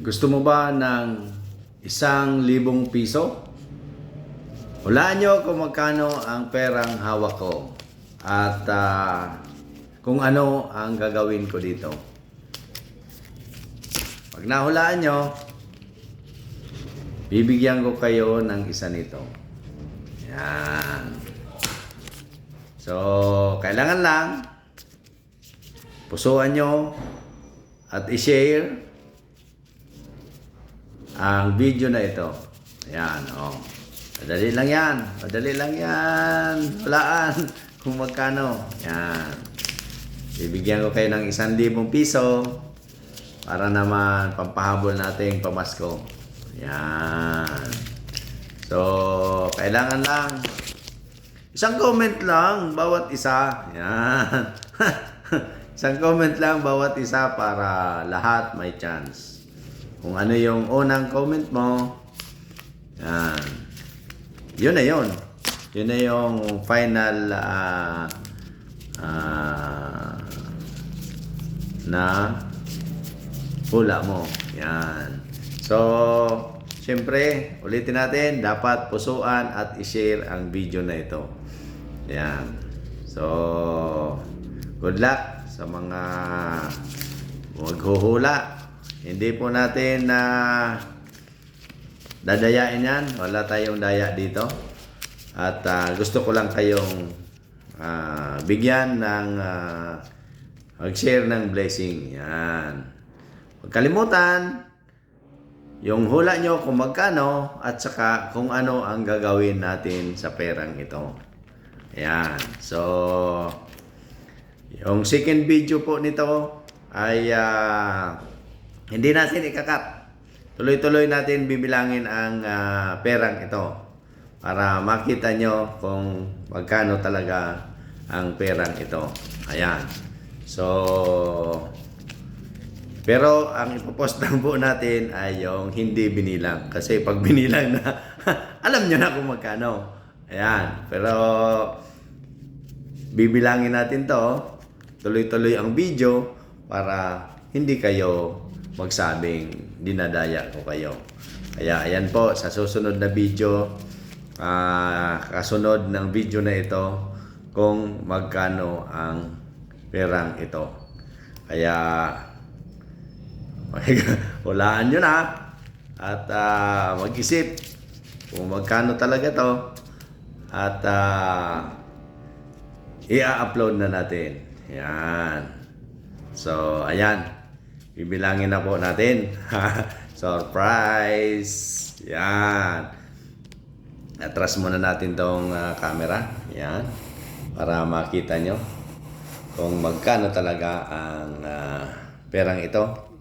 Gusto mo ba ng isang libong piso? Hulaan nyo kung magkano ang perang hawak ko at ah, kung ano ang gagawin ko dito. Pag nahulaan nyo, bibigyan ko kayo ng isa nito. Yan. So, kailangan lang pusuan nyo at i-share ang video na ito. Ayan, oh. Madali lang yan. Madali lang yan. Walaan kung magkano. Yan. Bibigyan ko kayo ng isang libong piso para naman pampahabol nating pamasko. Yan. So, kailangan lang isang comment lang bawat isa. Yan. isang comment lang bawat isa para lahat may chance. Kung ano yung unang comment mo, yan. Yun na yun. Yun na yung final ah, ah, na hula mo. Yan. So, syempre, ulitin natin, dapat pusuan at i-share ang video na ito. Yan. So, good luck sa mga maghuhula. Hindi po natin na dadayain yan. Wala tayong daya dito. At ah, gusto ko lang kayong ah, bigyan ng ah, mag-share ng blessing. Yan. Huwag kalimutan, yung hula nyo kung magkano at saka kung ano ang gagawin natin sa perang ito. Ayan. So, yung second video po nito ay ah, hindi natin ikakat. Tuloy-tuloy natin bibilangin ang ah, perang ito para makita nyo kung magkano talaga ang perang ito. Ayan. So, pero ang ipopost lang po natin ay yung hindi binilang. Kasi pag binilang na, alam nyo na kung magkano. Ayan. Pero bibilangin natin to. Tuloy-tuloy ang video para hindi kayo magsabing dinadaya ko kayo. Kaya ayan po, sa susunod na video, ah, kasunod ng video na ito, kung magkano ang perang ito. Kaya Hulaan nyo na at ah, mag-isip kung magkano talaga to at ah, i-upload na natin. Yan. So, ayan. Bibilangin na po natin. Surprise! Yan. Atras muna natin tong ah, camera. Yan. Para makita nyo kung magkano talaga ang ah, perang ito.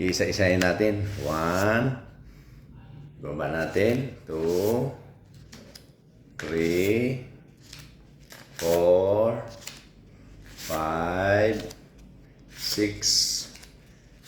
Isa-isahin natin. One. Baba natin. Two. Three. Four. Five. Six.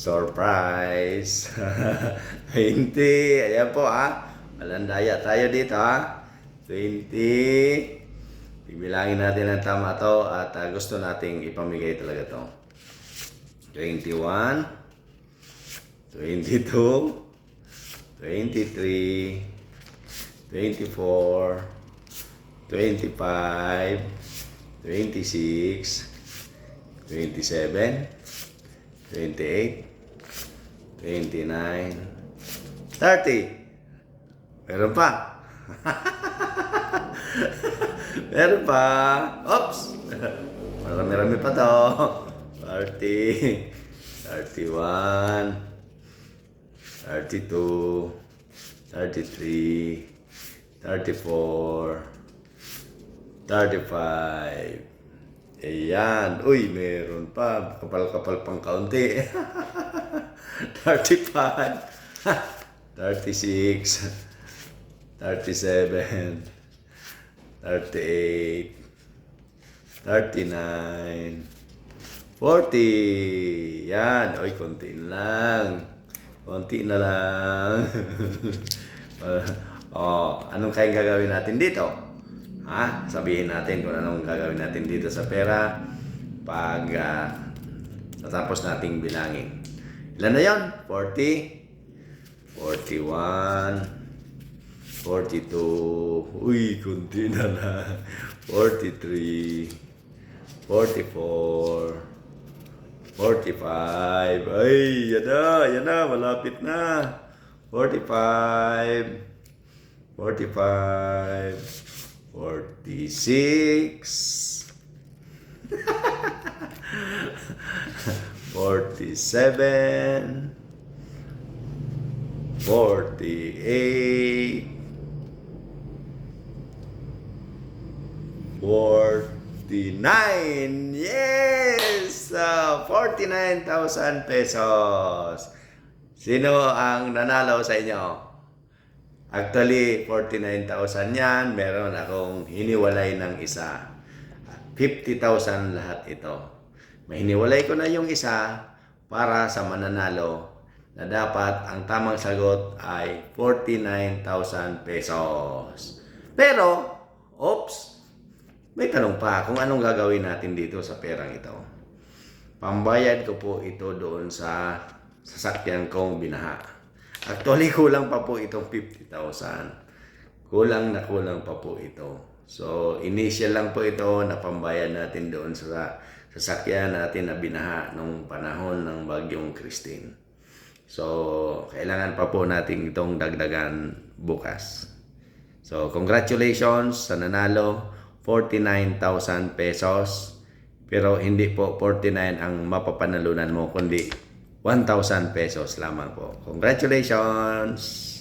Surprise! 20. Ayan po ah. Malandaya tayo dito ah. 20. Bibilangin natin ang tama to at ah, gusto nating ipamigay talaga to. 21. 22. 23, 24, 25, 26, 27, 28, 29, 30. Meron pa. Meron pa. Oops! Marami-rami pa to. 30, 31, 32, 33, 34, 35. Ayan. Uy, meron pa. Kapal-kapal pang kaunti. 35, 36, 37, 38, 39, 40. Yan. Oy, konti lang. Konti na lang. oh, anong kayang gagawin natin dito? Ha? Sabihin natin kung anong gagawin natin dito sa pera pag ah, natapos nating bilangin. Ilan na yon? 40, 41, 42, uy, kunti na lang. 43, 44, 45, ay, yan na, yan na, malapit na. 45, 45, 46, 47, 48, 49! Yes! Uh, 49,000 pesos. Sino ang nanalo sa inyo? Actually, 49,000 yan. Meron akong hiniwalay ng isa. 50,000 lahat ito. May hiniwalay ko na yung isa para sa mananalo na dapat ang tamang sagot ay 49,000 pesos. Pero, oops, may tanong pa kung anong gagawin natin dito sa perang ito. Pambayad ko po ito doon sa sasakyan kong binaha. Actually, kulang pa po itong 50,000. Kulang na kulang pa po ito. So, initial lang po ito na pambayad natin doon sa sasakyan natin na binaha nung panahon ng bagyong Christine. So, kailangan pa po natin itong dagdagan bukas. So, congratulations sa nanalo. 49,000 pesos. Pero hindi po 49 ang mapapanalunan mo, kundi 1,000 pesos lamang po. Congratulations!